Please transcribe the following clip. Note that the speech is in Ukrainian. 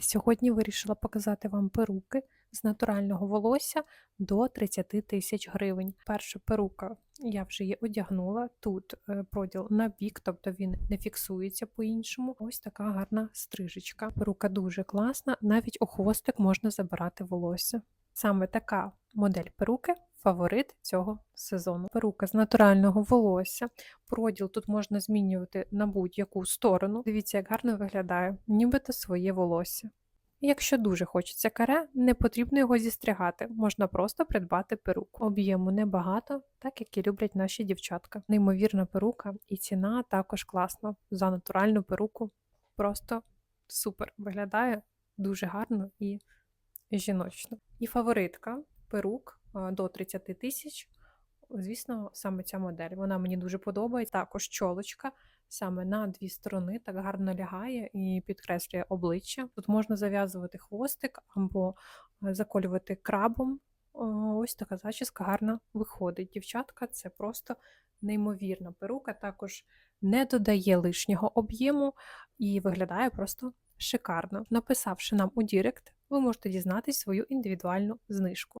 Сьогодні вирішила показати вам перуки з натурального волосся до 30 тисяч гривень. Перша перука я вже її одягнула. Тут е, проділ на бік, тобто він не фіксується по-іншому. Ось така гарна стрижечка. Перука дуже класна, навіть у хвостик можна забирати волосся. Саме така модель перуки фаворит цього сезону. Перука з натурального волосся. Проділ тут можна змінювати на будь-яку сторону. Дивіться, як гарно виглядає, нібито своє волосся. Якщо дуже хочеться каре, не потрібно його зістригати, можна просто придбати перуку. Об'єму небагато, так як і люблять наші дівчатка. Неймовірна перука, і ціна також класна. За натуральну перуку просто супер виглядає дуже гарно і жіночно. І фаворитка перук до 30 тисяч. Звісно, саме ця модель. Вона мені дуже подобається. Також чолочка саме на дві сторони так гарно лягає і підкреслює обличчя. Тут можна зав'язувати хвостик або заколювати крабом. Ось така зачіска гарно виходить. Дівчатка, це просто неймовірна перука, також не додає лишнього об'єму і виглядає просто шикарно. Написавши нам у Дірект, ви можете дізнатись свою індивідуальну знижку.